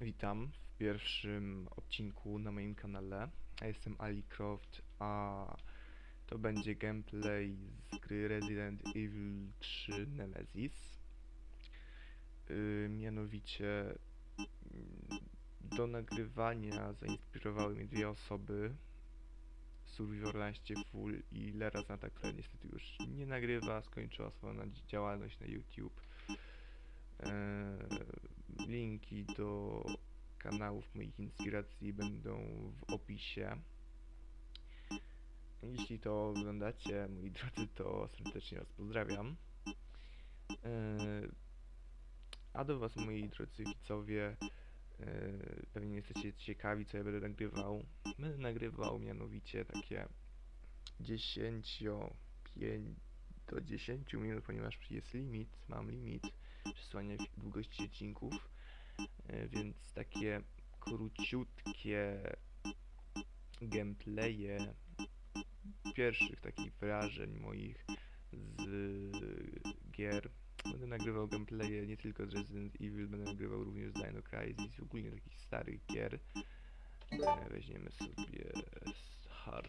Witam w pierwszym odcinku na moim kanale. Ja jestem Ali Croft, a to będzie gameplay z gry Resident Evil 3 Nemesis. Yy, mianowicie do nagrywania zainspirowały mnie dwie osoby. Survivorlanście Full i Lera Znata, która niestety już nie nagrywa, skończyła swoją działalność na YouTube. Eee, linki do kanałów moich inspiracji będą w opisie. Jeśli to oglądacie, moi drodzy, to serdecznie Was pozdrawiam. Eee, A do Was, moi drodzy widzowie, eee, pewnie jesteście ciekawi, co ja będę nagrywał. Będę nagrywał mianowicie takie 10, 5 do 10 minut, ponieważ jest limit, mam limit przesłania długości odcinków, e, więc takie króciutkie gameplaye pierwszych takich wrażeń moich z gier. Będę nagrywał gameplaye nie tylko z Resident Evil, będę nagrywał również z Dino Crisis, ogólnie takich starych gier. E, Weźmiemy sobie Hard.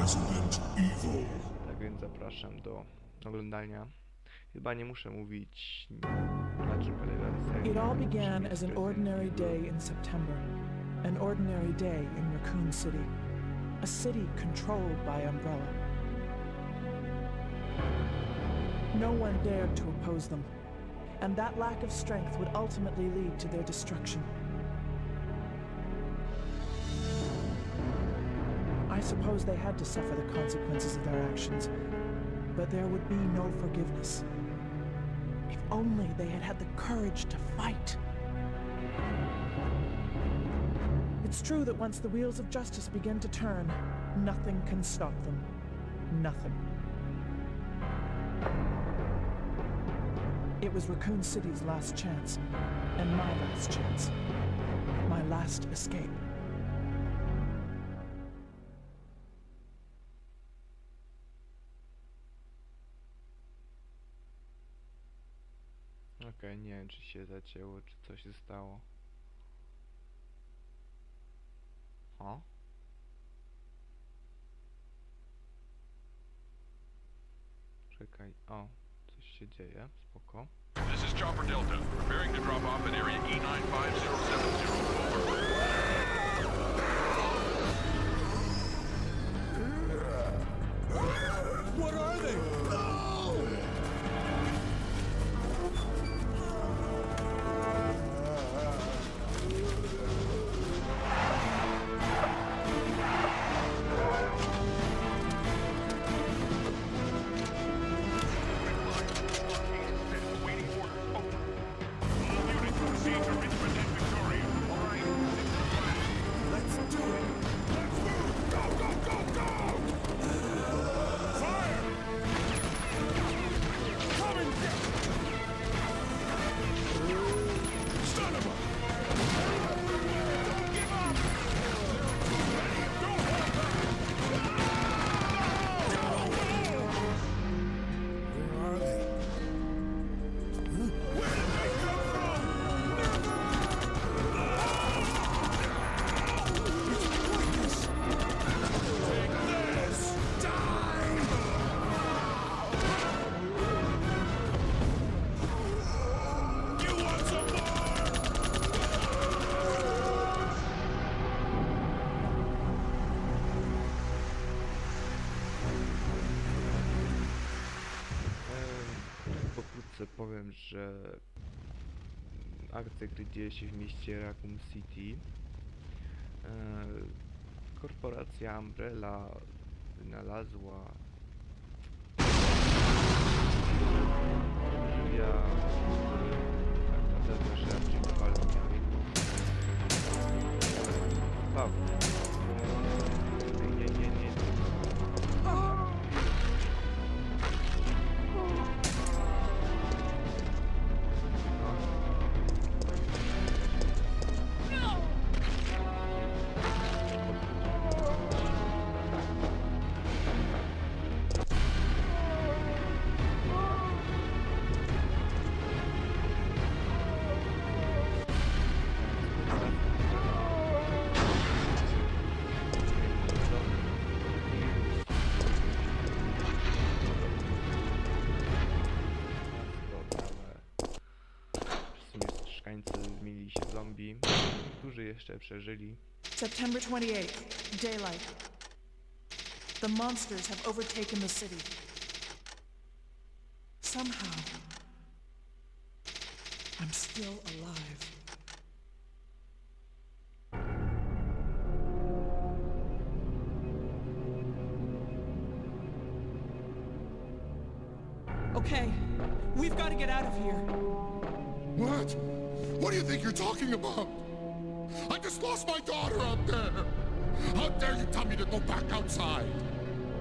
Resident Evil. Tak więc zapraszam do oglądania. Chyba nie muszę mówić na czym. It all began as an ordinary day in September. An ordinary day in Raccoon City. A city controlled by Umbrella. No one dared to oppose them, and that lack of strength would ultimately lead to their destruction. I suppose they had to suffer the consequences of their actions, but there would be no forgiveness. If only they had had the courage to fight. It's true that once the wheels of justice begin to turn, nothing can stop them. Nothing. It was Raccoon City's last chance, and my last chance. My last escape. Okej, nie wiem czy się zacięło, czy coś się stało. O? Czekaj, o, się dzieje, spoko. This is Chopper Delta, preparing to drop off at area E że akcja gry dzieje się w mieście Raccoon City. E, Korporacja Umbrella wynalazła ja jeszcze przeżyli. September 28th, daylight. The monsters have overtaken the city. Somehow, I'm still alive. Okay, we've got to get out of here. What? What do you think you're talking about? I just lost my daughter out there. How dare you tell me to go back outside?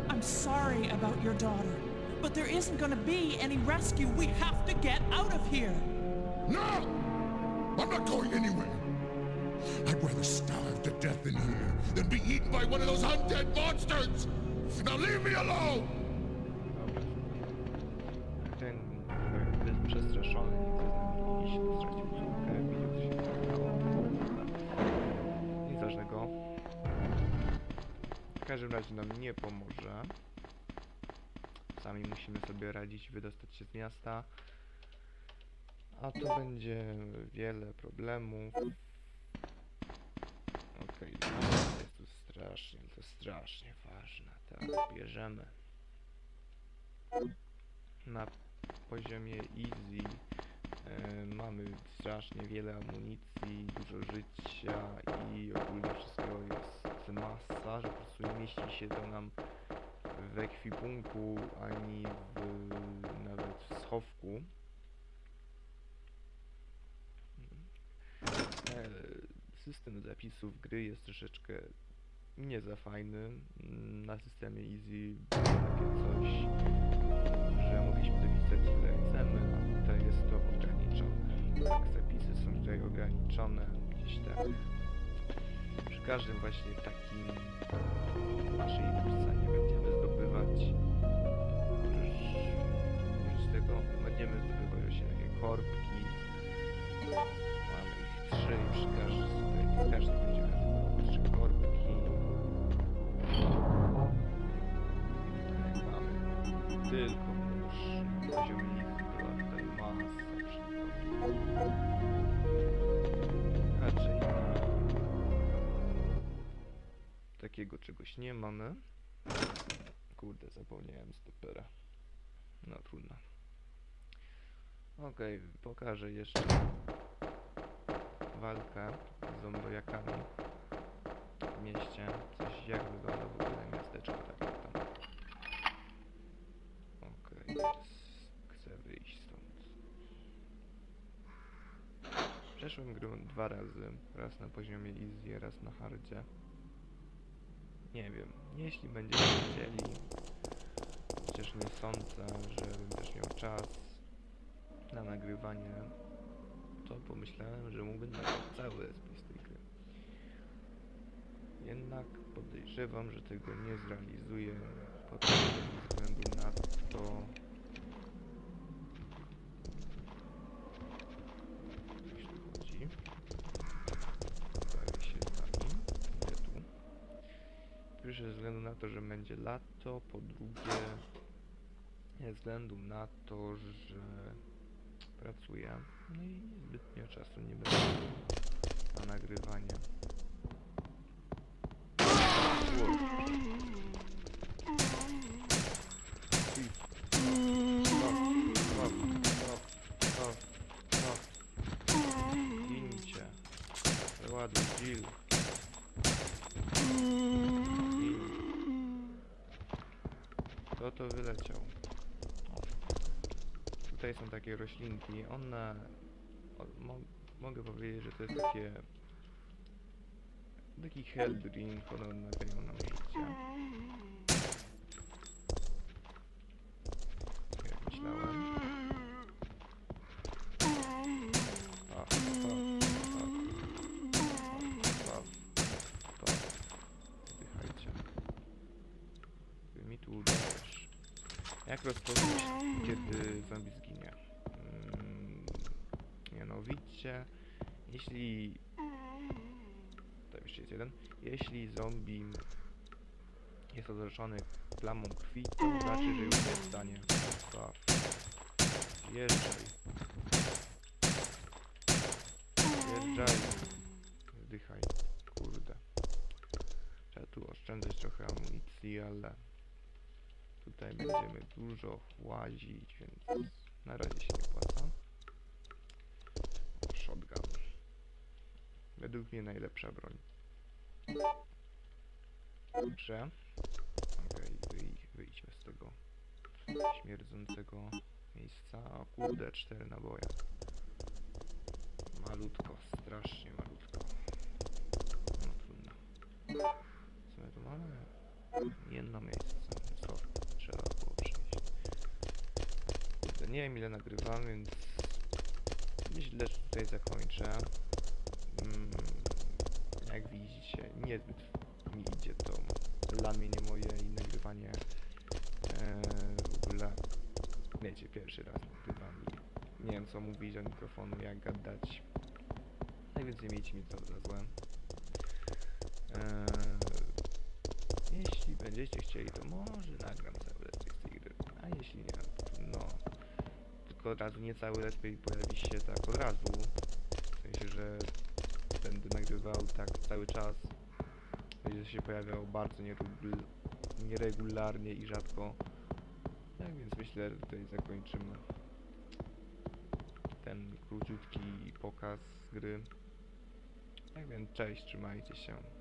I'm sorry about your daughter, but there isn't going to be any rescue. We have to get out of here. No! I'm not going anywhere. I'd rather starve to death in here than be eaten by one of those undead monsters. Now leave me alone! Ten przestraszony, nie chce z nami iść, stracił każdym razie nam nie pomoże. Sami musimy sobie radzić wydostać się z miasta. A to będzie wiele problemów. Okej, jest tu strasznie, to strasznie ważne. Tak, bierzemy. Na poziomie easy e, mamy strasznie wiele amunicji, dużo życia i ogólnie wszystkiego jest masa, że po prostu nie mieści się to nam w ekwipunku ani w, nawet w schowku. E, System zapisów gry jest troszeczkę nie za fajny. Na systemie Easy było takie coś, że mogliśmy zapisać ile chcemy, a tutaj jest to ograniczone. Tak, zapisy są tutaj ograniczone gdzieś tak. Każdym właśnie takim naszej nie będziemy zdobywać. Oprócz, tego będziemy zdobywać właśnie takie korbki. Mamy ich trzy i przy każdym, każdym będziemy zdobywać trzy korbki. Tutaj mamy tylko nóż, poziom takiego czegoś nie mamy. Kurde, zapomniałem stopera. No trudno. Okej, pokażę jeszcze walkę z zombiakami w mieście. Coś jak wygląda w ogóle miasteczko takie tam. Okej, teraz chcę wyjść stąd. Przeszłem grę dwa razy. Raz na poziomie easy, raz na hardzie. Nie wiem, jeśli będziecie chcieli, chociaż nie sądzę, żebym też miał czas na nagrywanie, to pomyślałem, że mógłbym nagrać cały z tej gry. Jednak podejrzewam, że tego nie zrealizuję, po prostu ze względu na to... Coś tu chodzi. Bawię się z wami. Idę tu. Po pierwsze ze względu na to, że będzie lato, po drugie ze względu na to, że pracuję. No i zbytnio czasu nie będzie na nagrywanie. Wow. To wyleciał? Tutaj są takie roślinki, one... O, mo mogę powiedzieć, że to jest takie... Taki drink, one odnawiają nam życie. rozpocząć, kiedy zombie zginie. Mm, mianowicie, jeśli... To jeszcze jest jeden. Jeśli zombie jest otoczony plamą krwi, to znaczy, że już jest w stanie. Jeżdżaj. Jeżdżaj. Wdychaj. Kurde. Trzeba tu oszczędzać trochę amunicji, ale tutaj będziemy dużo łazić, więc na razie się nie opłaca. Shotgun. Według mnie najlepsza broń. Dobrze. Okej, wyj wyjdźmy z tego śmierdzącego miejsca. O kurde, cztery naboje. Malutko, strasznie malutko. No trudno. Co my tu mamy? Jedno miejsce. Sorry, trzeba było przejść. Nie wiem ile nagrywam, więc myślę, że tutaj zakończę. Mm, jak widzicie, niezbyt mi idzie to lamienie moje i nagrywanie e, w ogóle. Wiecie, pierwszy raz nagrywam i nie wiem co mówić do mikrofonu, jak gadać. Więc nie miejcie mi to za złe e, jeśli będziecie chcieli to może nagram cały let's z tej gry. A jeśli nie, no tylko od razu nie cały play pojawi się tak od razu w sensie, że będę nagrywał tak cały czas będzie się pojawiał bardzo nieregul- nieregularnie i rzadko. Tak więc myślę, że tutaj zakończymy ten króciutki pokaz gry. Tak więc cześć, trzymajcie się.